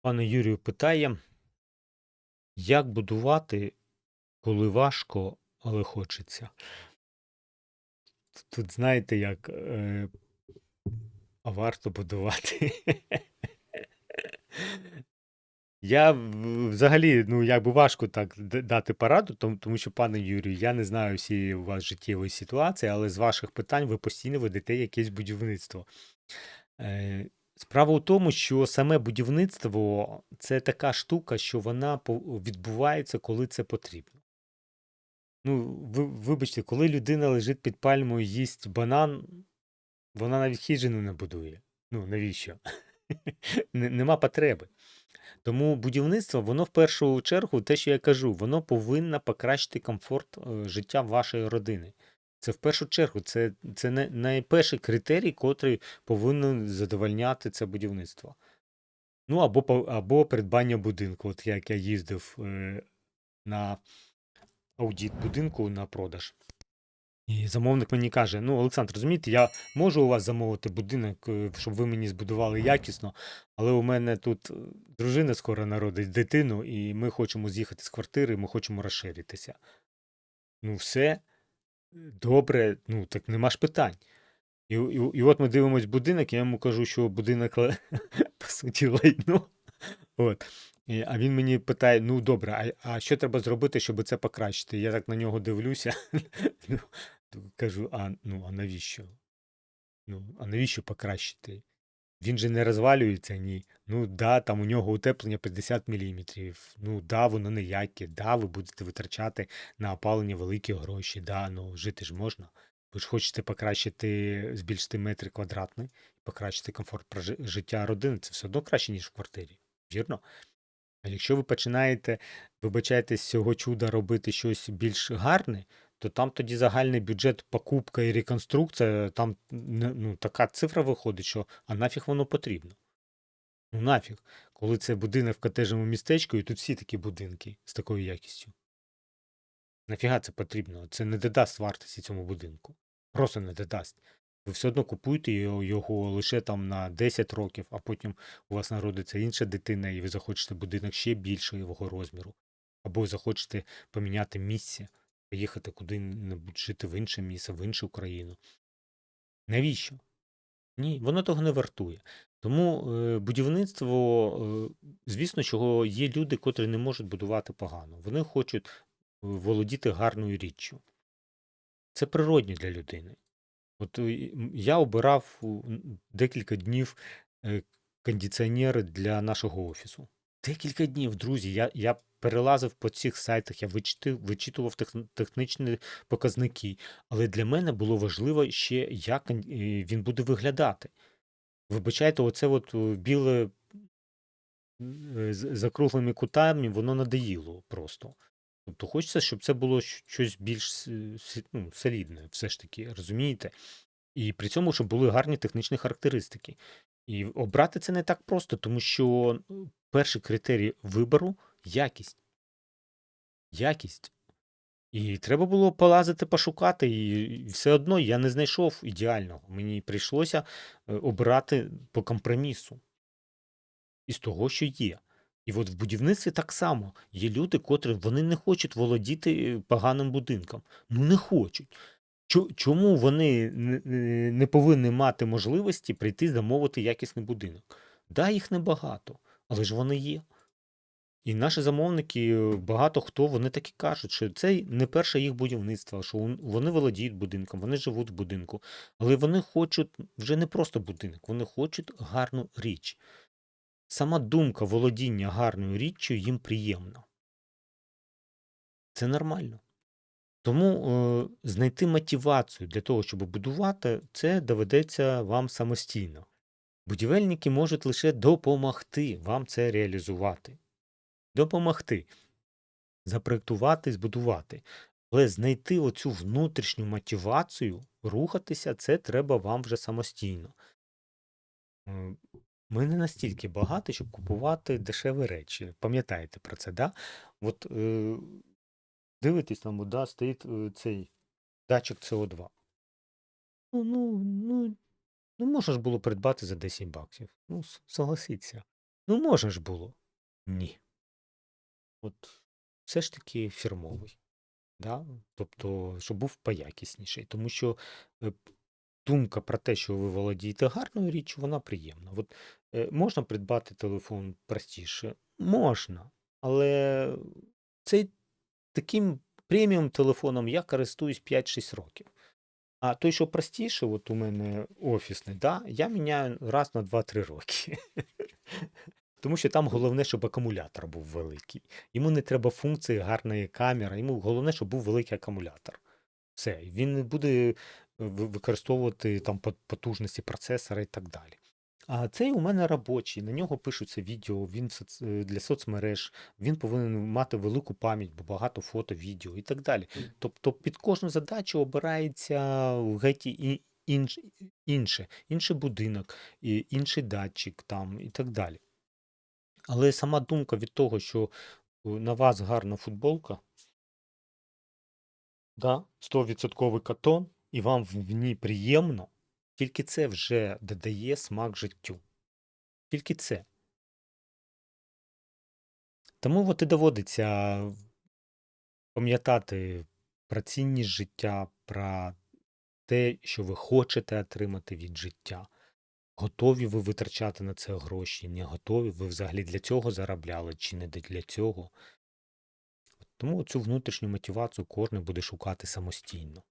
Пане Юрію питає, як будувати, коли важко, але хочеться? Тут знаєте як, е, а варто будувати. Я взагалі, ну якби важко так дати пораду, тому, тому що, пане Юрію, я не знаю всі у вас життєвої ситуації, але з ваших питань ви постійно ведете якесь будівництво. Е, Справа у тому, що саме будівництво це така штука, що вона відбувається, коли це потрібно. Ну, ви, вибачте, коли людина лежить під пальмою, їсть банан, вона навіть хижину не будує. Ну, навіщо? Нема потреби. Тому будівництво, воно в першу чергу, те, що я кажу, воно повинно покращити комфорт е, життя вашої родини. Це в першу чергу, це, це найперший критерій, котрий повинен задовольняти це будівництво. Ну, або, або придбання будинку. От як я їздив е, на аудіт будинку на продаж. І замовник мені каже: ну, Олександр, розумієте, я можу у вас замовити будинок, е, щоб ви мені збудували якісно, але у мене тут е, дружина скоро народить дитину, і ми хочемо з'їхати з квартири, ми хочемо розширитися. Ну, все добре, ну так нема ж питань. І, і, і от ми дивимось будинок, я йому кажу, що будинок по суті лайно. От. І, а він мені питає: ну добре, а, а що треба зробити, щоб це покращити? Я так на нього дивлюся. Ну, кажу, а ну а навіщо? Ну, а навіщо покращити? Він же не розвалюється, ні. Ну да, там у нього утеплення 50 мм. Ну да, воно ніяке. Да, ви будете витрачати на опалення великі гроші. Да, ну жити ж можна. Ви ж хочете покращити, збільшити метри квадратні, покращити комфорт життя родини. Це все одно краще, ніж в квартирі. Вірно? А якщо ви починаєте, вибачаєте, з цього чуда робити щось більш гарне, то там тоді загальний бюджет покупка і реконструкція, там ну, така цифра виходить, що а нафіг воно потрібно. Ну нафіг, коли це будинок в котежному містечку, і тут всі такі будинки з такою якістю. Нафіга це потрібно? Це не додасть вартості цьому будинку. Просто не додасть. Ви все одно купуєте його, його лише там на 10 років, а потім у вас народиться інша дитина, і ви захочете будинок ще більшого розміру. Або захочете поміняти місце, поїхати куди-небудь жити в інше місце, в іншу країну. Навіщо? Ні, воно того не вартує. Тому е, будівництво, е, звісно, що є люди, котрі не можуть будувати погано. Вони хочуть е, володіти гарною річчю. Це природньо для людини. От е, я обирав декілька днів е, кондиціонери для нашого офісу. Декілька днів, друзі. Я, я перелазив по цих сайтах, я вичитив, вичитував тех- технічні показники. Але для мене було важливо ще, як е, він буде виглядати. Вибачайте, оце от е, біле е, з з округлими кутами, воно надоїло просто. Тобто хочеться, щоб це було щось більш ну, солідне, все ж таки, розумієте? І при цьому, щоб були гарні технічні характеристики. І обрати це не так просто, тому що ну, перший критерій вибору якість. Якість. І треба було полазити, пошукати, і все одно я не знайшов ідеального. Мені прийшлося е, обирати по компромісу із того, що є. І от в будівництві так само є люди, котрі вони не хочуть володіти е, поганим будинком. Ну не хочуть. Чо- Чому вони не повинні мати можливості прийти замовити якісний будинок? Да, їх небагато, але ж вони є. І наші замовники, е, багато хто, вони так і кажуть, що це не перше їх будівництво, що вони володіють будинком, вони живуть в будинку, але вони хочуть вже не просто будинок, вони хочуть гарну річ. Сама думка володіння гарною річчю їм приємна. Це нормально. Тому е, знайти мотивацію для того, щоб будувати, це доведеться вам самостійно. Будівельники можуть лише допомогти вам це реалізувати. Допомогти. Запроектувати, збудувати. Але знайти оцю внутрішню мотивацію, рухатися, це треба вам вже самостійно. Е, Ми не настільки багаті, щоб купувати дешеві речі. Пам'ятаєте про це, да? От е, дивитесь там, да, стоїть е, цей датчик СО2. Ну, ну, ну, ну, можна ж було придбати за 10 баксів. Ну, согласіться. Ну, можна ж було. Ні. От все ж таки фірмовий. Да? Тобто, щоб був поякісніший. Тому що е, думка про те, що ви володієте гарною річчю, вона приємна. От, е, можна придбати телефон простіше? Можна. Але цей таким преміум телефоном я користуюсь 5-6 років. А той, що простіше, от у мене офісний, да, я міняю раз на 2-3 роки. Тому що там головне, щоб акумулятор був великий. Йому не треба функції гарної камери, йому головне, щоб був великий акумулятор. Все, він не буде використовувати там потужності процесора і так далі. А цей у мене робочий, на нього пишуться відео, він е, для соцмереж, він повинен мати велику пам'ять, бо багато фото, відео і так далі. Тобто під кожну задачу обирається в геті і інш, інше, інший будинок, і інший датчик там і так далі. Але сама думка від того, що е, на вас гарна футболка, да, 100% катон, і вам в ній приємно, тільки це вже додає смак життю. Тільки це. Тому от і доводиться пам'ятати про цінність життя, про те, що ви хочете отримати від життя. Готові ви витрачати на це гроші, не готові, ви взагалі для цього заробляли чи не для цього. Тому цю внутрішню мотивацію кожен буде шукати самостійно.